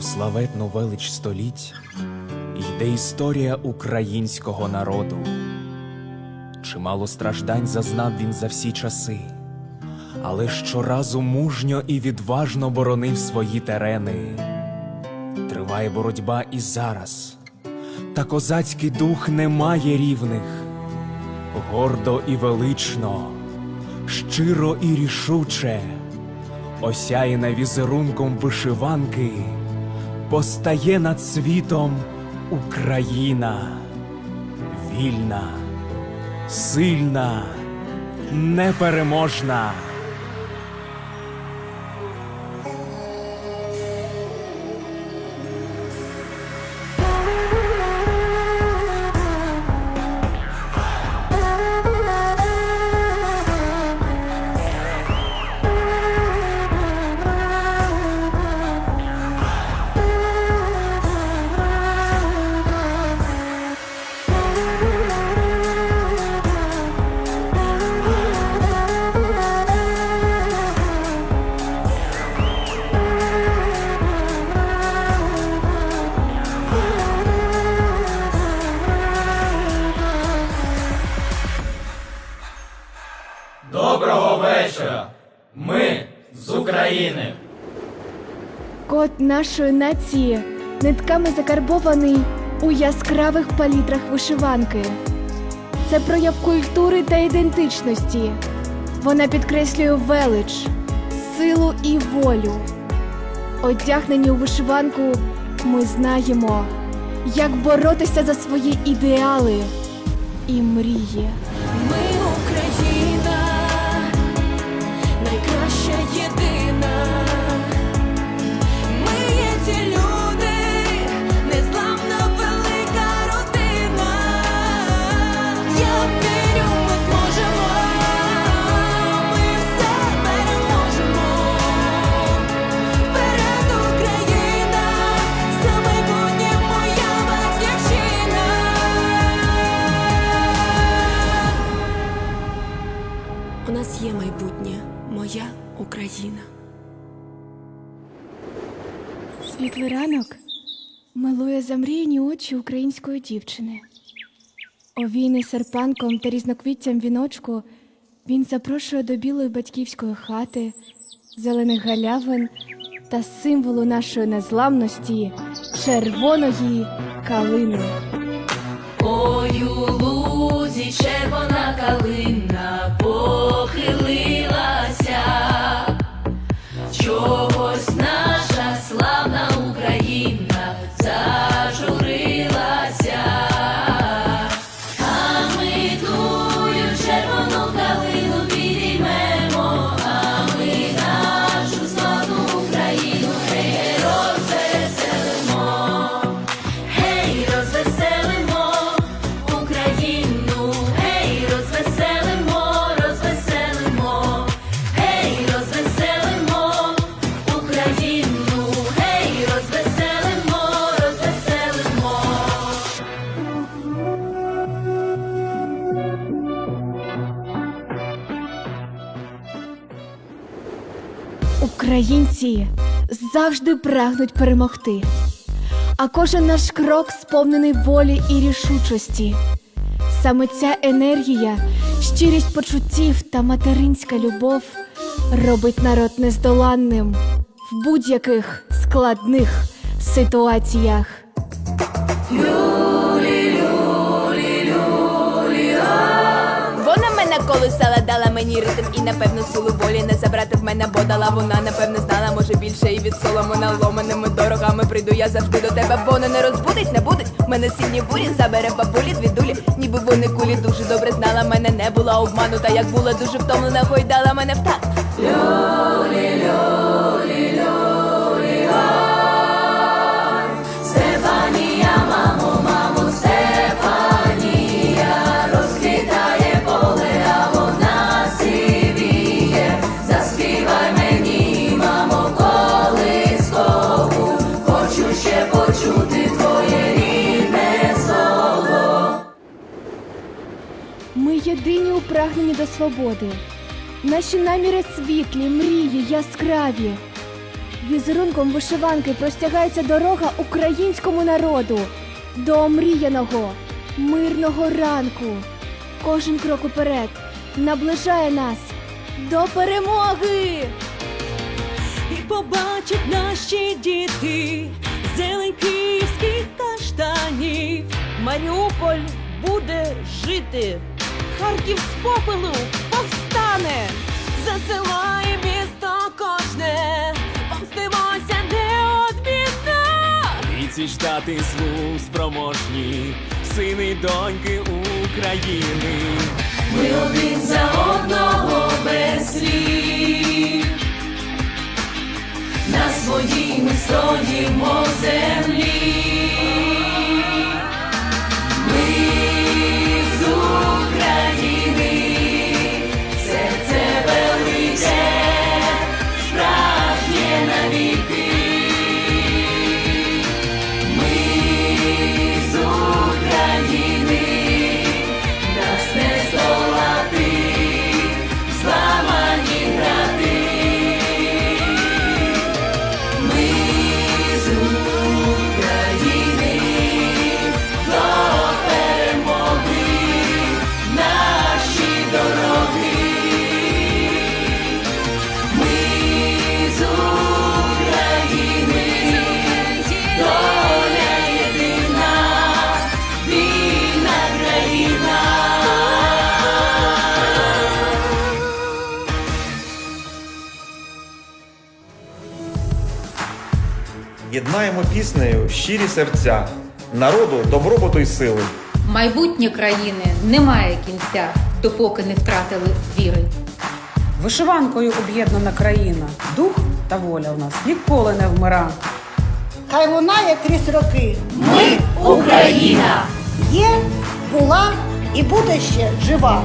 у славетну велич століть йде історія українського народу. Чимало страждань зазнав він за всі часи, але щоразу мужньо і відважно боронив свої терени. Триває боротьба і зараз, та козацький дух не має рівних. Гордо і велично, щиро і рішуче, осяяна візерунком вишиванки, постає над світом Україна, вільна, сильна, непереможна. Доброго вечора! Ми з України. Код нашої нації нитками закарбований у яскравих палітрах вишиванки. Це прояв культури та ідентичності. Вона підкреслює велич, силу і волю. Одягнені у вишиванку, ми знаємо, як боротися за свої ідеали і мрії. Найкраща єдина. Ми є ті люди, Світлий ранок милує замріяні очі української дівчини. Овійний серпанком та різноквіттям віночку він запрошує до білої батьківської хати, зелених галявин та символу нашої незламності червоної калини. Ой, у лузі червона калина Українці завжди прагнуть перемогти, а кожен наш крок сповнений волі і рішучості. Саме ця енергія, щирість почуттів та материнська любов робить народ нездоланним в будь-яких складних ситуаціях. Дала мені ритм і напевно силу волі не забрати в мене, бо дала вона, напевно, знала, може більше і від солому наломаними дорогами прийду я завжди до тебе, воно не розбудить, не будить. Мене сильні бурі забере бабулі дві дулі, ніби вони кулі дуже добре знала. Мене не була обманута, як була дуже втомлена, гойдала мене в так. Стефанія, єдині у прагненні до свободи. Наші наміри світлі, мрії яскраві. Візерунком вишиванки простягається дорога українському народу до омріяного, мирного ранку. Кожен крок уперед наближає нас до перемоги. І побачать наші діти зелень київських каштанів. Маріуполь буде жити. Харків з попелу повстане. Засилає місто кожне, помстимося неодмінно. Бійці ждати звук спроможні, сини й доньки України. Ми один за одного без слів. На своїй ми стоїмо землі. Єднаємо піснею щирі серця, народу добробуту й сили. Майбутнє країни немає кінця, допоки не втратили віри. Вишиванкою об'єднана країна, дух та воля в нас ніколи не вмира. Хай лунає крізь роки. Ми Україна! Є, була і буде ще жива.